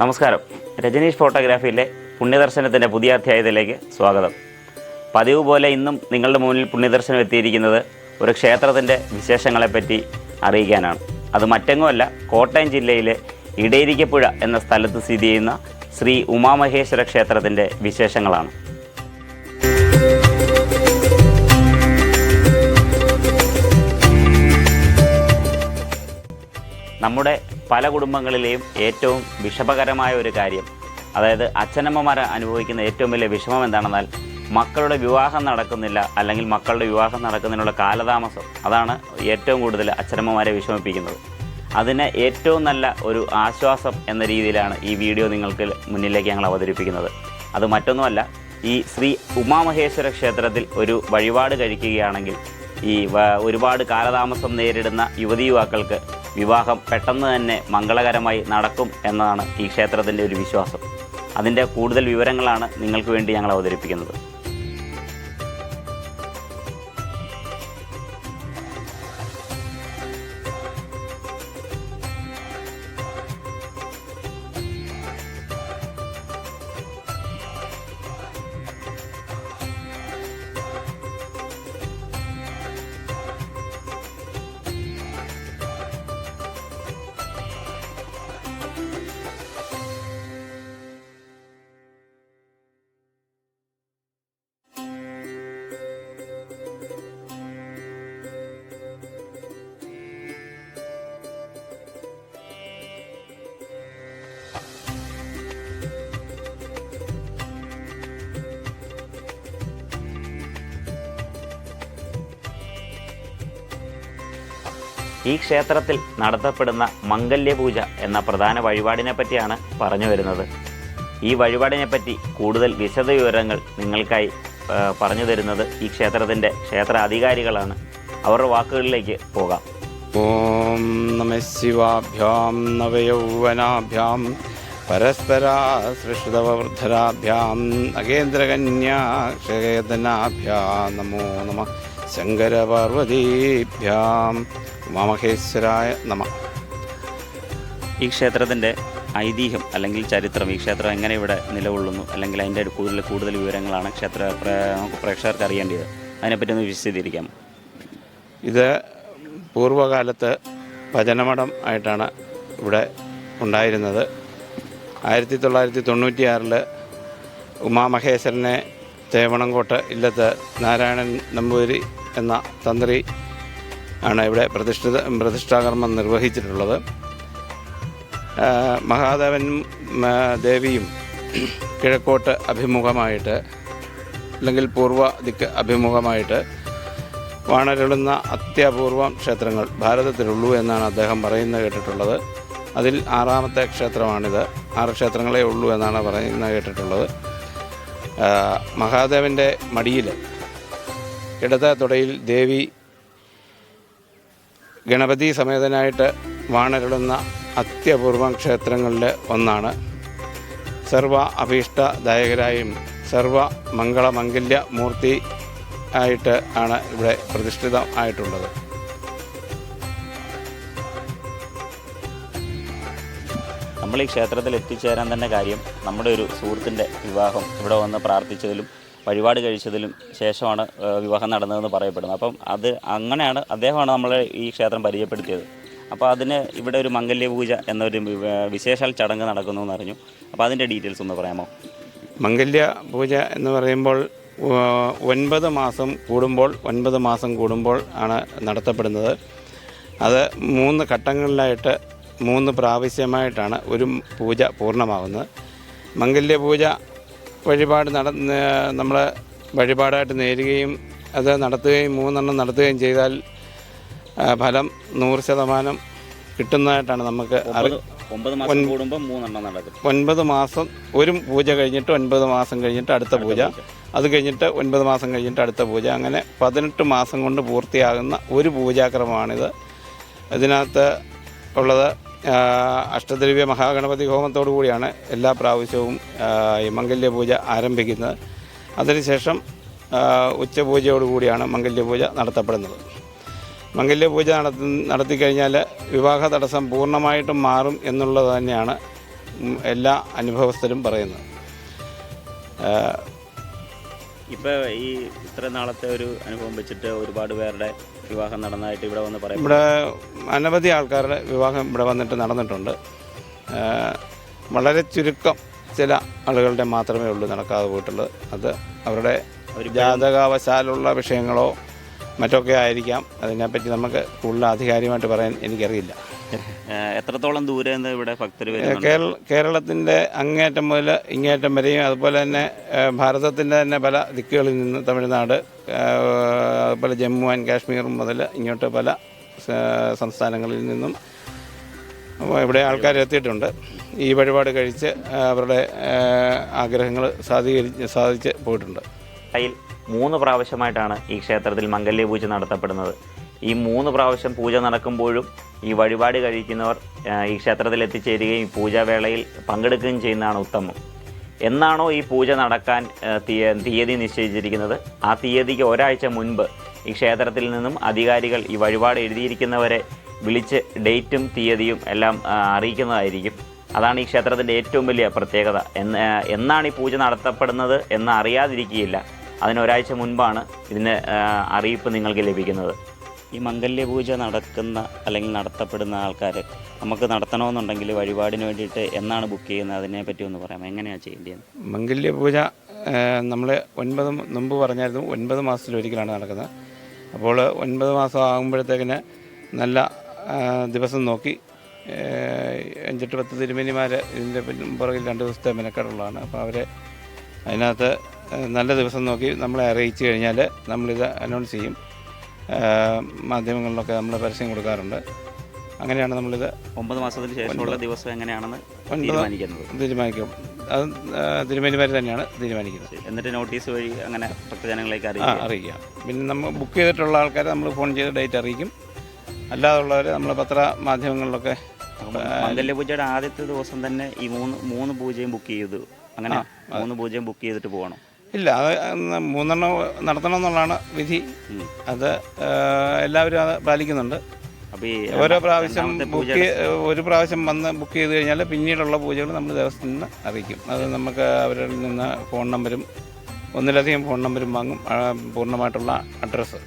നമസ്കാരം. രജനീഷ് ഫോട്ടോഗ്രാഫിയിലെ പുണ്യദർശനത്തിന്റെ പുതിയ അധ്യായത്തിലേക്ക് സ്വാഗതം. പതിവ് പോലെ ഇന്നും നിങ്ങളുടെ മുന്നിൽ പുണ്യദർശനം എത്തിയിരിക്കുന്നത് ഒരു ക്ഷേത്രത്തിന്റെ വിശേഷങ്ങളെപ്പറ്റി അറിയിക്കാനാണ്. അത് മറ്റെങ്ങുമല്ല കോട്ടയം ജില്ലയിലെ ഇടയിരിക്കപ്പുഴ എന്ന സ്ഥലത്ത് സ്ഥിതി ചെയ്യുന്ന ശ്രീ ഉമാമഹേശ്വര ക്ഷേത്രത്തിന്റെ വിശേഷങ്ങളാണ്. നമ്മുടെ പല കുടുംബങ്ങളിലെയും ഏറ്റവും വിഷമകരമായ ഒരു കാര്യം അതായത് അച്ഛനമ്മമാർ അനുഭവിക്കുന്ന ഏറ്റവും വലിയ വിഷമം എന്താണെന്നാൽ മക്കളുടെ വിവാഹം നടക്കുന്നില്ല അല്ലെങ്കിൽ മക്കളുടെ വിവാഹം നടക്കുന്നതിനുള്ള കാലതാമസം. അതാണ് ഏറ്റവും കൂടുതൽ അച്ഛനമ്മമാരെ വിഷമിപ്പിക്കുന്നത്. അതിന് ഏറ്റവും നല്ല ഒരു ആശ്വാസം എന്ന രീതിയിലാണ് ഈ വീഡിയോ നിങ്ങൾക്ക് മുന്നിലേക്ക് ഞങ്ങൾ അവതരിപ്പിക്കുന്നത്. അത് മറ്റൊന്നുമല്ല ഈ ശ്രീ ഉമാമഹേശ്വര ക്ഷേത്രത്തിൽ ഒരു വഴിപാട് കഴിക്കുകയാണെങ്കിൽ ഈ ഒരുപാട് കാലതാമസം നേരിടുന്ന യുവതി യുവാക്കൾക്ക് വിവാഹം പെട്ടെന്ന് തന്നെ മംഗളകരമായി നടക്കും എന്നതാണ് ഈ ക്ഷേത്രത്തിന്റെ ഒരു വിശ്വാസം. അതിന്റെ കൂടുതൽ വിവരങ്ങളാണ് നിങ്ങൾക്ക് വേണ്ടി ഞങ്ങൾ അവതരിപ്പിക്കുന്നത്. ഈ ക്ഷേത്രത്തിൽ നടത്തപ്പെടുന്ന മംഗല്യപൂജ എന്ന പ്രധാന വഴിപാടിനെ പറ്റിയാണ് പറഞ്ഞു വരുന്നത്. ഈ വഴിപാടിനെ പറ്റി കൂടുതൽ വിശദ വിവരങ്ങൾ നിങ്ങൾക്കായി പറഞ്ഞു തരുന്നത് ഈ ക്ഷേത്രത്തിന്റെ ക്ഷേത്ര അധികാരികളാണ് അവരുടെ വാക്കുകളിലേക്ക് പോകാം. ഓം നമ ശിവാഭ്യാം നവയൗവനാഭ്യാം പരസ്പരാസൃഷ്ടവൃദ്ധരാഭ്യാം നഗേന്ദ്രകന്യാക്ഷേതനാഭ്യാം നമോ നമ ശങ്കരപാർവതീഭ്യാം ഉമാമഹേശ്വരായ നമ. ഈ ക്ഷേത്രത്തിന്റെ ഐതിഹ്യം അല്ലെങ്കിൽ ചരിത്രം ഈ ക്ഷേത്രം എങ്ങനെ ഇവിടെ നിലകൊള്ളുന്നു അല്ലെങ്കിൽ അതിന്റെ കൂടുതൽ കൂടുതൽ വിവരങ്ങളാണ് ക്ഷേത്ര നമുക്ക് പ്രേക്ഷകർക്ക് അറിയേണ്ടത്. അതിനെപ്പറ്റി ഒന്ന് വിശദീകരിക്കാം. ഇത് പൂർവകാലത്ത് ഭജനമഠം ആയിട്ടാണ് ഇവിടെ ഉണ്ടായിരുന്നത്. ആയിരത്തി തൊള്ളായിരത്തി തൊണ്ണൂറ്റിയാറിൽ ഉമാമഹേശ്വരനെ തേവണംകോട്ട് ഇല്ലത്ത് നാരായണൻ നമ്പൂരി എന്ന തന്ത്രി ആണ് ഇവിടെ പ്രതിഷ്ഠിത പ്രതിഷ്ഠാകർമ്മം നിർവഹിച്ചിട്ടുള്ളത്. മഹാദേവനും ദേവിയും കിഴക്കോട്ട് അഭിമുഖമായിട്ട് അല്ലെങ്കിൽ പൂർവ ദിക്ക് അഭിമുഖമായിട്ട് വാണരുളുന്ന അത്യപൂർവം ക്ഷേത്രങ്ങൾ ഭാരതത്തിലുള്ളൂ എന്നാണ് അദ്ദേഹം പറയുന്നത് കേട്ടിട്ടുള്ളത്. അതിൽ ആറാമത്തെ ക്ഷേത്രമാണിത്. ആറ് ക്ഷേത്രങ്ങളേ ഉള്ളൂ എന്നാണ് പറയുന്നത് കേട്ടിട്ടുള്ളത്. മഹാദേവന്റെ മടിയിൽ ഇടത് തുടയിൽ ദേവി ഗണപതി സമേതനായിട്ട് വാണരുളുന്ന അത്യപൂർവം ക്ഷേത്രങ്ങളിൽ ഒന്നാണ്. സർവ അഭീഷ്ടദായകരായും സർവ മംഗളമംഗല്യ മൂർത്തി ആയിട്ട് ആണ് ഇവിടെ പ്രതിഷ്ഠിതം ആയിട്ടുള്ളത്. നമ്മൾ ഈ ക്ഷേത്രത്തിൽ എത്തിച്ചേരാൻ തന്നെ കാര്യം നമ്മുടെ ഒരു സുഹൃത്തിന്റെ വിവാഹം ഇവിടെ വന്ന് പ്രാർത്ഥിച്ചതിലും വഴിപാട് കഴിച്ചതിലും ശേഷമാണ് വിവാഹം നടന്നതെന്ന് പറയപ്പെടുന്നത്. അപ്പം അത് അങ്ങനെയാണ് അദ്ദേഹമാണ് നമ്മളെ ഈ ക്ഷേത്രം പരിചയപ്പെടുത്തിയത്. അപ്പോൾ അതിന് ഇവിടെ ഒരു മംഗല്യപൂജ എന്നൊരു വിശേഷാൽ ചടങ്ങ് നടക്കുന്നു എന്ന് അറിഞ്ഞു. അപ്പോൾ അതിന്റെ ഡീറ്റെയിൽസ് ഒന്ന് പറയാമോ? മംഗല്യ പൂജ എന്ന് പറയുമ്പോൾ ഒൻപത് മാസം കൂടുമ്പോൾ ഒൻപത് മാസം കൂടുമ്പോൾ ആണ് നടത്തപ്പെടുന്നത്. അത് മൂന്ന് ഘട്ടങ്ങളിലായിട്ട് മൂന്ന് പ്രാവശ്യമായിട്ടാണ് ഒരു പൂജ പൂർണമാകുന്നത്. മംഗല്യ പൂജ വഴിപാട് നട നമ്മൾ വഴിപാടായിട്ട് നേരുകയും അത് നടത്തുകയും മൂന്നെണ്ണം നടത്തുകയും ചെയ്താൽ ഫലം നൂറ് ശതമാനം കിട്ടുന്നതായിട്ടാണ് നമുക്ക് ഒൻപത് മാസം ഒരു പൂജ കഴിഞ്ഞിട്ട് ഒൻപത് മാസം കഴിഞ്ഞിട്ട് അടുത്ത പൂജ. അത് കഴിഞ്ഞിട്ട് ഒൻപത് മാസം കഴിഞ്ഞിട്ട് അടുത്ത പൂജ. അങ്ങനെ പതിനെട്ട് മാസം കൊണ്ട് പൂർത്തിയാകുന്ന ഒരു പൂജാക്രമമാണിത്. ഇതിനകത്ത് ഉള്ളത് അഷ്ടദ്രവ്യ മഹാഗണപതി ഹോമത്തോടു കൂടിയാണ് എല്ലാ പ്രാവശ്യവും ഈ മംഗല്യപൂജ ആരംഭിക്കുന്നത്. അതിനുശേഷം ഉച്ചപൂജയോടുകൂടിയാണ് മംഗല്യപൂജ നടത്തപ്പെടുന്നത്. മംഗല്യപൂജ നടത്തി നടത്തിക്കഴിഞ്ഞാൽ വിവാഹ തടസ്സം പൂർണമായിട്ടും മാറും എന്നുള്ളത് തന്നെയാണ് എല്ലാ അനുഭവസ്ഥരും പറയുന്നത്. ഇപ്പോൾ ഈ ഇത്ര നാളത്തെ ഒരു അനുഭവം വെച്ചിട്ട് ഒരുപാട് പേരുടെ വിവാഹം നടന്നതായിട്ട് ഇവിടെ വന്ന് പറയാം ഇവിടെ അനവധി ആൾക്കാരുടെ വിവാഹം ഇവിടെ വന്നിട്ട് നടന്നിട്ടുണ്ട്. വളരെ ചുരുക്കം ചില ആളുകളുടെ മാത്രമേ ഉള്ളൂ നടക്കാതെ പോയിട്ടുള്ളത്. അത് അവരുടെ ജാതകാവശാലുള്ള വിഷയങ്ങളോ മറ്റൊക്കെ ആയിരിക്കാം. അതിനെപ്പറ്റി നമുക്ക് കൂടുതൽ ആധികാരികമായിട്ട് പറയാൻ എനിക്കറിയില്ല. എത്രത്തോളം ദൂരെ നിന്ന് ഇവിടെ ഭക്തർ കേരള കേരളത്തിന്റെ അങ്ങേറ്റം മുതൽ ഇങ്ങേറ്റം വരെയും അതുപോലെ തന്നെ ഭാരതത്തിന്റെ തന്നെ പല ദിക്കുകളിൽ നിന്ന് തമിഴ്നാട് അതുപോലെ ജമ്മു ആൻഡ് കാശ്മീർ മുതൽ ഇങ്ങോട്ട് പല സംസ്ഥാനങ്ങളിൽ നിന്നും ഇവിടെ ആൾക്കാർ എത്തിയിട്ടുണ്ട്. ഈ വഴിപാട് കഴിച്ച് അവരുടെ ആഗ്രഹങ്ങൾ സാധീകരിച്ച് സാധിച്ച് പോയിട്ടുണ്ട്. മൂന്ന് പ്രാവശ്യമായിട്ടാണ് ഈ ക്ഷേത്രത്തിൽ മംഗല്യ പൂജ നടത്തപ്പെടുന്നത്. ഈ മൂന്ന് പ്രാവശ്യം പൂജ നടക്കുമ്പോഴും ഈ വഴിപാട് കഴിക്കുന്നവർ ഈ ക്ഷേത്രത്തിൽ എത്തിച്ചേരുകയും പൂജാവേളയിൽ പങ്കെടുക്കുകയും ചെയ്യുന്നതാണ് ഉത്തമം. എന്നാണോ ഈ പൂജ നടക്കാൻ തീയ- തീയതി നിശ്ചയിച്ചിരിക്കുന്നത്? ആ തീയതിക്ക് ഒരാഴ്ച മുൻപ് ഈ ക്ഷേത്രത്തിൽ നിന്നും അധികാരികൾ ഈ വഴിപാട് എഴുതിയിരിക്കുന്നവരെ വിളിച്ച് ഡേറ്റും തീയതിയും എല്ലാം അറിയിക്കുന്നതായിരിക്കും. അതാണ് ഈ ക്ഷേത്രത്തിന്റെ ഏറ്റവും വലിയ പ്രത്യേകത. എന്ന് എന്നാണ് ഈ പൂജ നടത്തപ്പെടുന്നത് എന്ന് അറിയാതിരിക്കുകയില്ല. അതിന് ഒരാഴ്ച മുൻപാണ് ഇതിന് അറിയിപ്പ് നിങ്ങൾക്ക് ലഭിക്കുന്നത്. ഈ മംഗല്യ പൂജ നടക്കുന്ന അല്ലെങ്കിൽ നടത്തപ്പെടുന്ന ആൾക്കാർ നമുക്ക് നടത്തണമെന്നുണ്ടെങ്കിൽ വഴിപാടിന് വേണ്ടിയിട്ട് എന്നാണ് ബുക്ക് ചെയ്യുന്നത്? അതിനെപ്പറ്റി ഒന്ന് പറയാം എങ്ങനെയാണ് ചെയ്യേണ്ടത്? മംഗല്യ പൂജ നമ്മൾ ഒൻപത് മുമ്പ് പറഞ്ഞായിരുന്നു ഒൻപത് മാസത്തിലൊരിക്കലാണ് നടക്കുന്നത്. അപ്പോൾ ഒൻപത് മാസം ആകുമ്പോഴത്തേക്കിന് നല്ല ദിവസം നോക്കി അഞ്ചെട്ട് പത്ത് തിരുമേനിമാർ ഇതിന്റെ പുറകിൽ രണ്ട് ദിവസത്തെ മെനക്കെടുള്ളതാണ്. അപ്പോൾ അവരെ അതിനകത്ത് നല്ല ദിവസം നോക്കി നമ്മളെ അറിയിച്ചു കഴിഞ്ഞാൽ നമ്മളിത് അനൗൺസ് ചെയ്യും. മാധ്യമങ്ങളിലൊക്കെ നമ്മൾ പരസ്യം കൊടുക്കാറുണ്ട്. അങ്ങനെയാണ് നമ്മളിത് ഒമ്പത് മാസത്തിന് ശേഷമുള്ള ദിവസം എങ്ങനെയാണെന്ന് തീരുമാനിക്കുന്നത്? തീരുമാനിക്കും. അത് തിരുമേനിമാർ തന്നെയാണ് തീരുമാനിക്കുന്നത്. എന്നിട്ട് നോട്ടീസ് വഴി അങ്ങനെ ഭക്തജനങ്ങളിലേക്ക് അറിയാം അറിയിക്കും അറിയിക്കാം. പിന്നെ നമ്മൾ ബുക്ക് ചെയ്തിട്ടുള്ള ആൾക്കാരെ നമ്മൾ ഫോൺ ചെയ്ത് ഡേറ്റ് അറിയിക്കും. അല്ലാതുള്ളവർ നമ്മൾ പത്ര മാധ്യമങ്ങളിലൊക്കെ മംഗല്യ പൂജയുടെ ആദ്യത്തെ ദിവസം തന്നെ ഈ മൂന്ന് മൂന്ന് പൂജയും ബുക്ക് ചെയ്തു. അങ്ങനെ മൂന്ന് പൂജയും ബുക്ക് ചെയ്തിട്ട് പോകണം. ഇല്ല അത് മൂന്നെണ്ണം നടത്തണം എന്നുള്ളതാണ് വിധി. അത് എല്ലാവരും അത് പാലിക്കുന്നുണ്ട്. ഓരോ പ്രാവശ്യം ബുക്ക് ഒരു പ്രാവശ്യം വന്ന് ബുക്ക് ചെയ്ത് കഴിഞ്ഞാൽ പിന്നീടുള്ള പൂജകൾ നമ്മൾ ദിവസത്തിൽ നിന്ന് അറിയിക്കും. അത് നമുക്ക് അവരിൽ നിന്ന് ഫോൺ നമ്പരും ഒന്നിലധികം ഫോൺ നമ്പരും വാങ്ങും പൂർണമായിട്ടുള്ള അഡ്രസ്സ്.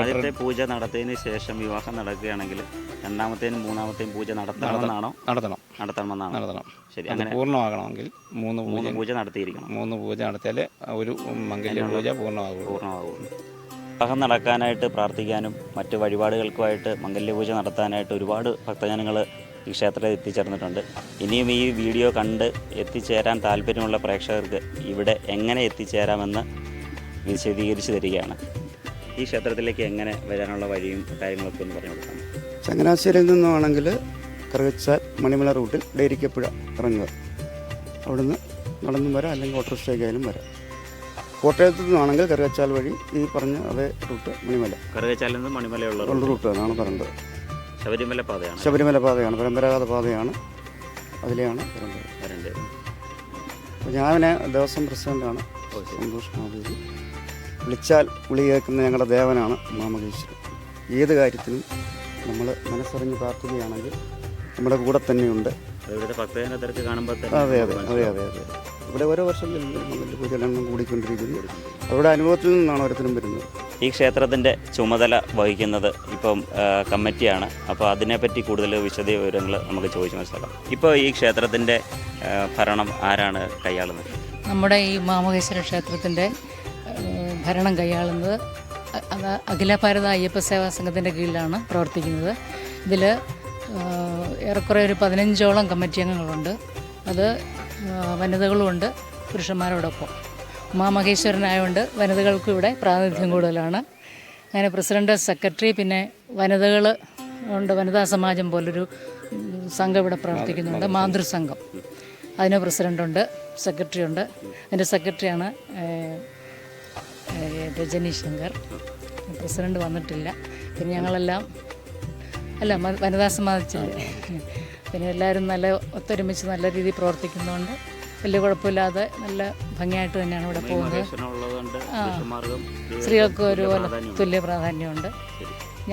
ആദ്യത്തെ പൂജ നടത്തിയതിന് ശേഷം വിവാഹം നടക്കുകയാണെങ്കിൽ രണ്ടാമത്തെയും മൂന്നാമത്തെയും പൂജ നടത്തണമെന്നാണോ നടത്തണം. നടത്തണമെന്നാണ് നടത്തണം. ശരി അങ്ങനെ പൂർണമാകണമെങ്കിൽ മൂന്ന് മൂന്ന് പൂജ നടത്തിയിരിക്കണം. മൂന്ന് പൂജ നടത്തിയാൽ ഒരു മംഗല്യ പൂജ പൂർണമാകും. പൂർണമാകും. വിവാഹം നടക്കാനായിട്ട് പ്രാർത്ഥിക്കാനും മറ്റ് വഴിപാടുകൾക്കുമായിട്ട് മംഗല്യപൂജ നടത്താനായിട്ട് ഒരുപാട് ഭക്തജനങ്ങൾ ഈ ക്ഷേത്രത്തിൽ എത്തിച്ചേർന്നിട്ടുണ്ട്. ഇനിയും ഈ വീഡിയോ കണ്ട് എത്തിച്ചേരാൻ താല്പര്യമുള്ള പ്രേക്ഷകർക്ക് ഇവിടെ എങ്ങനെ എത്തിച്ചേരാമെന്ന് വിശദീകരിച്ചു തരികയാണ്. ഈ ക്ഷേത്രത്തിലേക്ക് എങ്ങനെ വരാനുള്ള വഴിയും കാര്യങ്ങളൊക്കെ ഒന്ന് പറഞ്ഞു കൊടുക്കാം ചങ്ങനാശ്ശേരിയിൽ നിന്നാണെങ്കിൽ കറുകച്ചാൽ മണിമല റൂട്ടിൽ ഡേരിക്കപ്പുഴ ഇറങ്ങുക. അവിടുന്ന് നടന്നും വരാം അല്ലെങ്കിൽ ഓട്ടോറിക്ഷയ്ക്കായാലും വരാം. കോട്ടയത്ത് നിന്നാണെങ്കിൽ കറുകച്ചാൽ വഴി ഈ പറഞ്ഞ അതേ റൂട്ട് മണിമല. കറുകച്ചാലിൽ നിന്ന് മണിമലയുള്ള റൂട്ട്. എന്നാണ് പറയുന്നത് ശബരിമല പാതയാണ്. ശബരിമല പാതയാണ് പരമ്പരാഗത പാതയാണ്. അതിലെയാണ് വരേണ്ടത്. ഞാൻ ദേവസ്വം പ്രസിഡന്റാണ് സന്തോഷ് മാധവി വിളിച്ചാൽ വിളി കേൾക്കുന്ന ഞങ്ങളുടെ ദേവനാണ് മാമകേശ്വരൻ. ഏത് കാര്യത്തിനും നമ്മൾ മനസ്സറിഞ്ഞ് പ്രാർത്ഥിക്കുകയാണെങ്കിൽ നമ്മുടെ കൂടെ തന്നെയുണ്ട്. അതെ അതെ അതെ അതെ അതെ. ഇവിടെ ഓരോ വർഷം പൂജകളെണ്ണം കൂടിക്കൊണ്ടിരിക്കുന്നു. അവരുടെ അനുഭവത്തിൽ നിന്നാണ് ഓരോരുത്തരും വരുന്നത്. ഈ ക്ഷേത്രത്തിന്റെ ചുമതല വഹിക്കുന്നത് ഇപ്പം കമ്മിറ്റിയാണ്. അപ്പോൾ അതിനെപ്പറ്റി കൂടുതൽ വിശദ വിവരങ്ങൾ നമുക്ക് ചോദിച്ചു മനസ്സിലാക്കാം. ഇപ്പോൾ ഈ ക്ഷേത്രത്തിന്റെ ഭരണം ആരാണ് കൈയാളുന്നത്? നമ്മുടെ ഈ മാമകേശ്വര ക്ഷേത്രത്തിന്റെ ഭരണം കൈയാളുന്നത് അത് അഖില ഭാരത അയ്യപ്പ സേവാ സംഘത്തിന്റെ കീഴിലാണ് പ്രവർത്തിക്കുന്നത്. ഇതിൽ ഏറെക്കുറെ ഒരു പതിനഞ്ചോളം കമ്മിറ്റി അംഗങ്ങളുണ്ട്. അത് വനിതകളുമുണ്ട് പുരുഷന്മാരോടൊപ്പം. ഉമാമഹേശ്വരനായതുകൊണ്ട് വനിതകൾക്കും ഇവിടെ പ്രാതിനിധ്യം കൂടുതലാണ്. അങ്ങനെ പ്രസിഡന്റ് സെക്രട്ടറി പിന്നെ വനിതകൾ ഉണ്ട് വനിതാ സമാജം പോലൊരു സംഘം ഇവിടെ പ്രവർത്തിക്കുന്നുണ്ട് മാതൃസംഘം. അതിന് പ്രസിഡന്റുണ്ട് സെക്രട്ടറി ഉണ്ട്. അതിന്റെ സെക്രട്ടറിയാണ് രജനി ശങ്കർ പ്രസിഡന്റ് വന്നിട്ടില്ല. പിന്നെ ഞങ്ങളെല്ലാം അല്ല വനിതാ സമാജത്തിന്റെ പിന്നെ എല്ലാവരും നല്ല ഒത്തൊരുമിച്ച് നല്ല രീതിയിൽ പ്രവർത്തിക്കുന്നതുകൊണ്ട് വലിയ കുഴപ്പമില്ലാതെ നല്ല ഭംഗിയായിട്ട് തന്നെയാണ് ഇവിടെ പോകുന്നത്. സ്ത്രീകൾക്ക് ഒരുപോലെ പ്രാധാന്യമുണ്ട്. തുല്യ പ്രാധാന്യമുണ്ട്.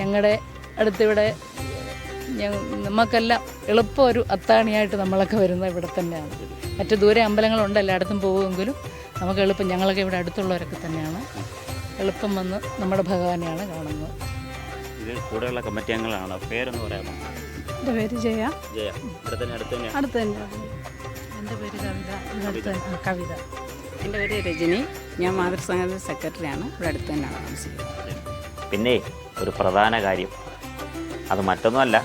ഞങ്ങളുടെ അടുത്തിവിടെ നമുക്കെല്ലാം എളുപ്പം ഒരു അത്താണിയായിട്ട് നമ്മളൊക്കെ വരുന്നത് ഇവിടെ തന്നെയാണ്. മറ്റു ദൂരെ അമ്പലങ്ങളുണ്ട് എല്ലായിടത്തും പോകുമെങ്കിലും നമുക്ക് എളുപ്പം ഞങ്ങളൊക്കെ ഇവിടെ അടുത്തുള്ളവരൊക്കെ തന്നെയാണ്. എളുപ്പം വന്ന് നമ്മുടെ ഭഗവാനെയാണ് കാണുന്നത്. ഇത് കൂടെയുള്ള കമ്മിറ്റി അംഗങ്ങളാണ് പേരൊന്ന് പറയാമോ? എന്റെ പേര് ജയ. ജയ. തന്നെ അടുത്ത് എന്റെ പേര് കവിത. കവിത. എന്റെ പേര് രജനി. ഞാൻ മാതൃസംഘത്തിൽ സെക്രട്ടറിയാണ്. ഇവിടെ അടുത്ത് തന്നെയാണ് താമസിക്കുന്നത്. പിന്നെ ഒരു പ്രധാന കാര്യം. അത് മറ്റൊന്നുമല്ല.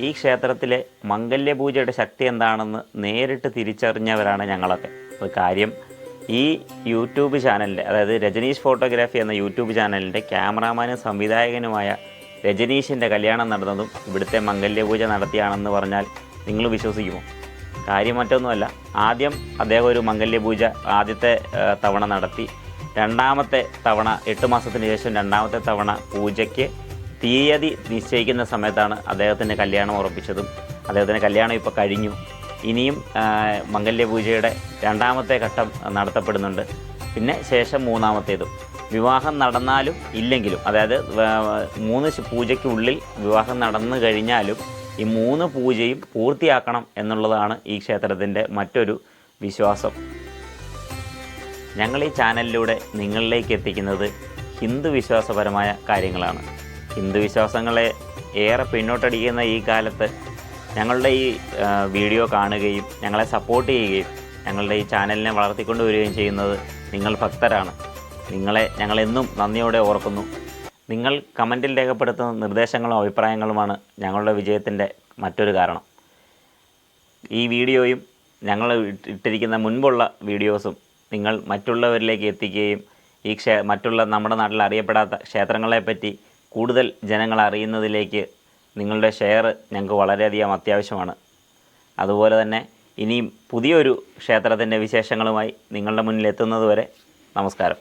ഈ ക്ഷേത്രത്തിലെ മംഗല്യപൂജയുടെ ശക്തി എന്താണെന്ന് നേരിട്ട് തിരിച്ചറിഞ്ഞവരാണ് ഞങ്ങളൊക്കെ. ഒരു കാര്യം ഈ യൂട്യൂബ് ചാനലിന്റെ അതായത് രജനീഷ് ഫോട്ടോഗ്രാഫി എന്ന യൂട്യൂബ് ചാനലിന്റെ ക്യാമറാമാനും സംവിധായകനുമായ രജനീഷിന്റെ കല്യാണം നടന്നതും ഇവിടുത്തെ മംഗല്യപൂജ നടത്തിയാണെന്ന് പറഞ്ഞാൽ നിങ്ങൾ വിശ്വസിക്കുമോ? കാര്യം മറ്റൊന്നുമല്ല ആദ്യം അദ്ദേഹം ഒരു മംഗല്യപൂജ ആദ്യത്തെ തവണ നടത്തി. രണ്ടാമത്തെ തവണ എട്ട് മാസത്തിന് ശേഷം രണ്ടാമത്തെ തവണ പൂജയ്ക്ക് തീയതി നിശ്ചയിക്കുന്ന സമയത്താണ് അദ്ദേഹത്തിന്റെ കല്യാണം ഉറപ്പിച്ചതും. അദ്ദേഹത്തിന്റെ കല്യാണം ഇപ്പോൾ കഴിഞ്ഞു. ഇനിയും മംഗല്യപൂജയുടെ രണ്ടാമത്തെ ഘട്ടം നടത്തപ്പെടുന്നുണ്ട്. പിന്നെ ശേഷം മൂന്നാമത്തേതും. വിവാഹം നടന്നാലും ഇല്ലെങ്കിലും അതായത് മൂന്ന് പൂജയ്ക്കുള്ളിൽ വിവാഹം നടന്നു കഴിഞ്ഞാലും ഈ മൂന്ന് പൂജയും പൂർത്തിയാക്കണം എന്നുള്ളതാണ് ഈ ക്ഷേത്രത്തിന്റെ മറ്റൊരു വിശ്വാസം. ഞങ്ങൾ ഈ ചാനലിലൂടെ നിങ്ങളിലേക്ക് എത്തിക്കുന്നത് ഹിന്ദു വിശ്വാസപരമായ കാര്യങ്ങളാണ്. ഹിന്ദു വിശ്വാസങ്ങളെ ഏറെ പിന്നോട്ടടിക്കുന്ന ഈ കാലത്ത് ഞങ്ങളുടെ ഈ വീഡിയോ കാണുകയും ഞങ്ങളെ സപ്പോർട്ട് ചെയ്യുകയും ഞങ്ങളുടെ ഈ ചാനലിനെ വളർത്തിക്കൊണ്ട് വരികയും ചെയ്യുന്നത് നിങ്ങൾ ഭക്തരാണ്. നിങ്ങളെ ഞങ്ങളെന്നും നന്ദിയോടെ ഓർക്കുന്നു. നിങ്ങൾ കമന്റിൽ രേഖപ്പെടുത്തുന്ന നിർദ്ദേശങ്ങളും അഭിപ്രായങ്ങളുമാണ് ഞങ്ങളുടെ വിജയത്തിന്റെ മറ്റൊരു കാരണം. ഈ വീഡിയോയും ഞങ്ങൾ ഇട്ടിരിക്കുന്ന മുൻപുള്ള വീഡിയോസും നിങ്ങൾ മറ്റുള്ളവരിലേക്ക് എത്തിക്കുകയും ഈ ക്ഷേ മറ്റുള്ള നമ്മുടെ നാട്ടിൽ അറിയപ്പെടാത്ത ക്ഷേത്രങ്ങളെപ്പറ്റി കൂടുതൽ ജനങ്ങൾ അറിയുന്നതിലേക്ക് നിങ്ങളുടെ ഷെയർ ഞങ്ങൾക്ക് വളരെയധികം അത്യാവശ്യമാണ്. അതുപോലെ തന്നെ ഇനിയും പുതിയൊരു ക്ഷേത്രത്തിന്റെ വിശേഷങ്ങളുമായി നിങ്ങളുടെ മുന്നിൽ എത്തുന്നതുവരെ നമസ്കാരം.